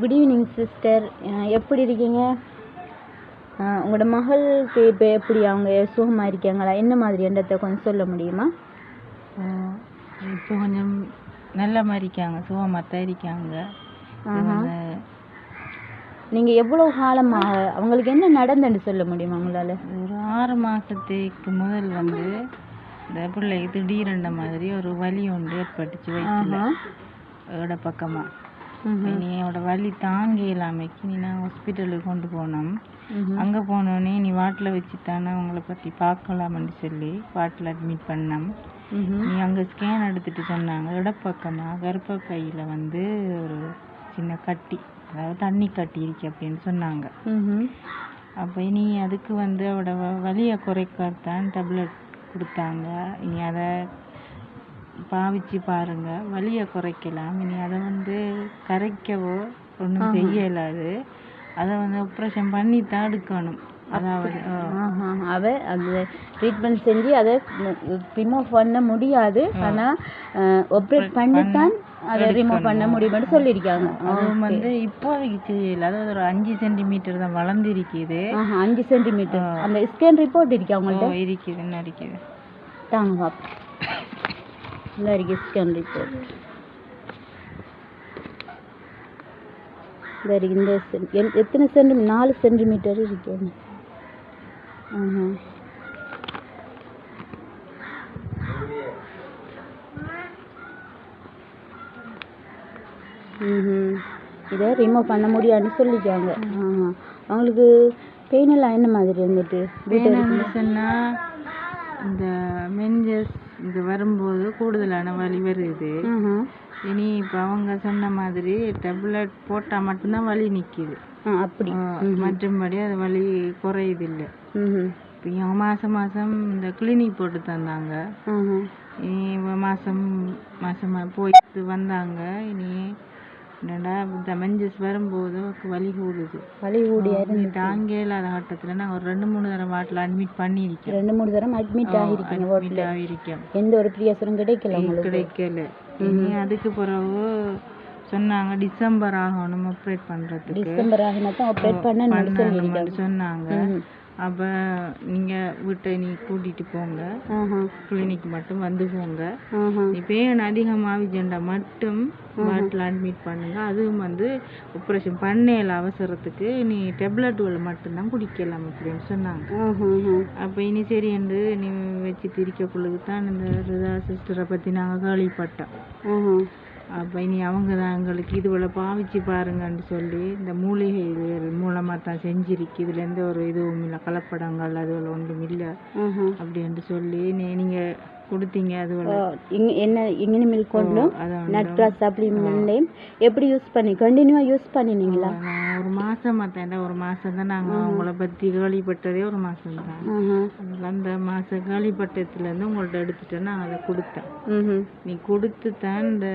Good evening sister எப்படி இருக்கீங்க? உங்களோட மகளுக்கு இப்போ எப்படி அவங்க சுகமாக இருக்காங்களா? என்ன மாதிரி என்றதை கொஞ்சம் சொல்ல முடியுமா? இப்போ கொஞ்சம் நல்ல மாதிரி இருக்காங்க. சுகமாக தான் இருக்காங்க. நீங்கள் எவ்வளோ காலமாக அவங்களுக்கு என்ன நடந்துன்னு சொல்ல முடியுமா உங்களால்? ஒரு ஆறு மாசத்துக்கு முதல் வந்து இந்த பிள்ளைக்கு திடீரென்ற மாதிரி ஒரு வலி ஒன்று ஏற்பட்டுச்சு வயிற்றுல இட அவட வலி தாங்க இல்லாமைக்கு நீ நான் ஹாஸ்பிட்டலுக்கு கொண்டு போனோம். அங்கே போனோடனே நீ வாட்டில் வச்சு தானே உங்களை பற்றி பார்க்கலாம்னு சொல்லி வாட்டில் அட்மிட் பண்ணோம். நீ அங்கே ஸ்கேன் எடுத்துட்டு சொன்னாங்க. இடப்பக்கமாக கர்ப்பப்பையில் வந்து ஒரு சின்ன கட்டி அதாவது தண்ணி கட்டி இருக்கு அப்படின்னு சொன்னாங்க. அப்போ இனி அதுக்கு வந்து அவட வ- வலியை குறைக்கத்தான் டேப்லெட் கொடுத்தாங்க. இனி அதை பாவிச்சு பாருங்க. வலியை குறைக்கலாம். இனி அதை வந்து கரைக்கவோ ஒன்றும் செய்ய இயலாது அதை. வந்து ஆப்ரேஷன் பண்ணி தான் எடுக்கணும். அதாவது. அவ அந்த ட்ரீட்மெண்ட் செஞ்சு அதை ரிமூவ் பண்ண முடியாது. ஆனால் ஆப்ரேட் பண்ணித்தான் அதை ரிமூவ் பண்ண முடியும்னு சொல்லியிருக்காங்க. அதுவும் வந்து இப்போதைக்கு செய்யல அதாவது ஒரு அஞ்சு சென்டிமீட்டர் தான் வளர்ந்துருக்குது. அஞ்சு சென்டிமீட்டர் அந்த ஸ்கேன் ரிப்போர்ட் இருக்கா உங்கள்ட்ட? ஓ, இருக்குது என்ன இருக்குது. தாங்க பாப்போம். இந்த இருக்கு ஸ்கேன் ரிப்போர்ட் இந்த எத்தனை சென்டி நாலு சென்டிமீட்டர் இருக்கு. ஆஹா. ம் இதை ரிமூவ் பண்ண முடியாதுன்னு சொல்லிட்டாங்க. ஆஹா. அவங்களுக்கு பெயின் எல்லாம் என்ன மாதிரி இருந்துட்டு வேணும்னு சொன்னா இந்த மெஞ்சஸ் இது வரும்போது கூடுதலான வலி வருது. இனி இப்போ அவங்க சொன்ன மாதிரி டேப்லெட் போட்டால் மட்டும்தான் வலி நிற்கிது அப்படி. மற்றபடி அது வலி குறையுது இல்லை இப்போ இவங்க மாதம் மாதம் இந்த கிளினிக் போட்டு தந்தாங்க. இனி மாதம் மாதமாக போயிட்டு வந்தாங்க. இனி இந்த மெஞ்சஸ் வரும்போது வலி கூடுது. வலி கூடிய தாங்க இல்லாத கட்டத்தில் நான் ஒரு ரெண்டு மூணு தடவை வாட்டில் அட்மிட் பண்ணியிருக்கேன். ரெண்டு மூணு தரம் அட்மிட் ஆகிருக்கீங்க அட்மிட் வார்டில் ஆகியிருக்கேன். எந்த ஒரு பிரியாசனம் கிடைக்கல கிடைக்கல. இனி அதுக்கு பிறகு சொன்னாங்க டிசம்பர் ஆகணும் ஆப்ரேட் பண்றதுக்கு. டிசம்பர் ஆகினா தான் ஆப்ரேட் பண்ணணும்னு சொன்னாங்க. அப்ப நீங்க வீட்டை நீ கூட்டிட்டு போங்க. கிளினிக் மட்டும் வந்து போங்க. பேன் அதிகமாகிஜெண்டா மட்டும் வாட்டில் அட்மிட் பண்ணுங்க. அதுவும் வந்து ஆப்ரேஷன் பண்ணல அவசரத்துக்கு நீ டெப்லெட்டுகள் மட்டும்தான் குடிக்கலாம் அப்படின்னு சொன்னாங்க. அப்போ இனி சரி என்று நீ வச்சு திரிக்கக்குள்ளுக்கு தான் இந்த சிஸ்டரை பற்றி நாங்கள் கேள்விப்பட்டோம். அப்போ இனி அவங்க தான் எங்களுக்கு இதுவளை பாவிச்சு பாருங்கன்னு சொல்லி இந்த மூலிகைகள் மூலமாக தான் செஞ்சிருக்கு. இதில் எந்த ஒரு இதுவும் இல்லை. கலப்படங்கள் அதுவளை ஒன்றும் இல்லை. அப்படின்ட்டு சொல்லி நீ நீங்கள் ஓ, இங்க என்ன இனிமேல் கொண்டும் அதை நட்ரா சப்ளிமெண்ட்லையும் எப்படி யூஸ் பண்ணி கண்டினியூவாக யூஸ் பண்ணினீங்களா? ஒரு மாதம் மாத்தேன்டா ஒரு மாதம் தான் நாங்கள் அவங்கள பற்றி கேள்விப்பட்டதே ஒரு மாதம் தான். அதில் அந்த மாதம் கேள்விப்பட்டதுலேருந்து உங்கள்ட்ட எடுத்துட்டு நான் அதை கொடுத்தேன். நீ கொடுத்து தான் இந்த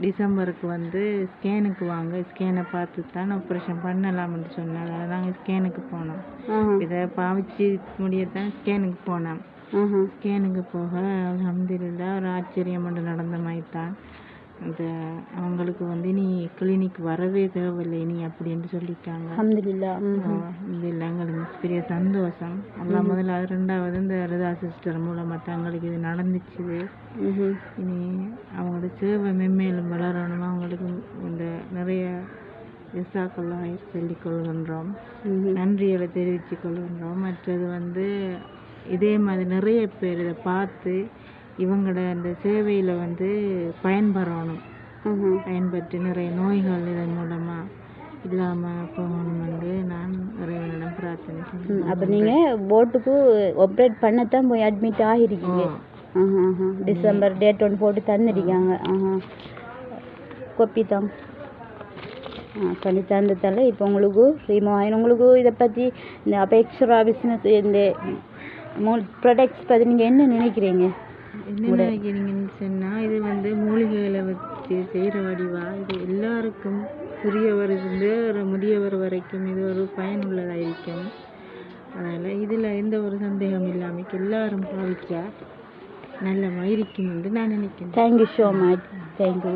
டிசம்பருக்கு வந்து ஸ்கேனுக்கு வாங்க. ஸ்கேனை பார்த்து தான் ஆப்ரேஷன் பண்ணலாம்னு சொன்னாங்க நாங்கள் ஸ்கேனுக்கு போனோம். இதை பாவிச்சு முடியத்தான் ஸ்கேனுக்கு போனோம் ஆஹா. ஸ்கேனுக்கு போக அல்ஹம்துலில்லா ஒரு ஆச்சரியம் ஒன்று நடந்த மாதிரி தான் இந்த அவங்களுக்கு வந்து நீ கிளினிக் வரவே தேவையில்லை நீ அப்படின்னு சொல்லிட்டாங்க. அல்ஹம்துலில்லா ம் இது இல்லை எங்களுக்கு பெரிய சந்தோஷம். எல்லாம் முதல்ல அது ரெண்டாவது இந்த ரிதா சிஸ்டர் மூலமாக தான் எங்களுக்கு இது நடந்துச்சு ம் இனி அவங்களோட சேவை மென்மேலும் வளரணும் அவங்களுக்கு இந்த நிறைய விசாக்களாக சொல்லிக் கொள்கின்றோம். ம் நன்றிகளை தெரிவித்துக் கொள்கின்றோம். மற்றது வந்து இதே மாதிரி நிறைய பேர் இதை பார்த்து இவங்களோட அந்த சேவையில் வந்து பயன்பெறணும். பயன்பெற்று நிறைய நோய்கள் இதன் மூலமாக இல்லாமல் போகணும் என்று நான் இறைவனிடம் பிரார்த்தனை அப்போ நீங்கள் போட்டுக்கு ஆப்ரேட் பண்ணத்தான் போய் அட்மிட் ஆகிருக்கீங்க. டிசம்பர் டேட் ஒன்று போட்டு தந்துருக்காங்க. கொப்பி தான் ஆ பண்ணி தந்ததால இப்போ உங்களுக்கு ரிமூவ் ஆகிடும் உங்களுக்கு இதை பற்றி இந்த அபேக்ஷரா பிஸ்னஸ் இந்த ப்ராடக்ட்ஸ் பற்றி நீங்கள் என்ன நினைக்கிறீங்க? என்ன நினைக்கிறீங்கன்னு சொன்னால் இது வந்து மூலிகைகளை வச்சு செய்கிற வடிவா? இது எல்லாருக்கும் சிறியவர் இருந்து ஒரு முதியவர் வரைக்கும் இது ஒரு பயனுள்ளதாக இருக்கும் அதனால் இதில் எந்த ஒரு சந்தேகம் இல்லாமல் எல்லாரும் பாவிச்சா நல்ல இருக்கும் என்று நான் நினைக்கிறேன். Thank you so much thank you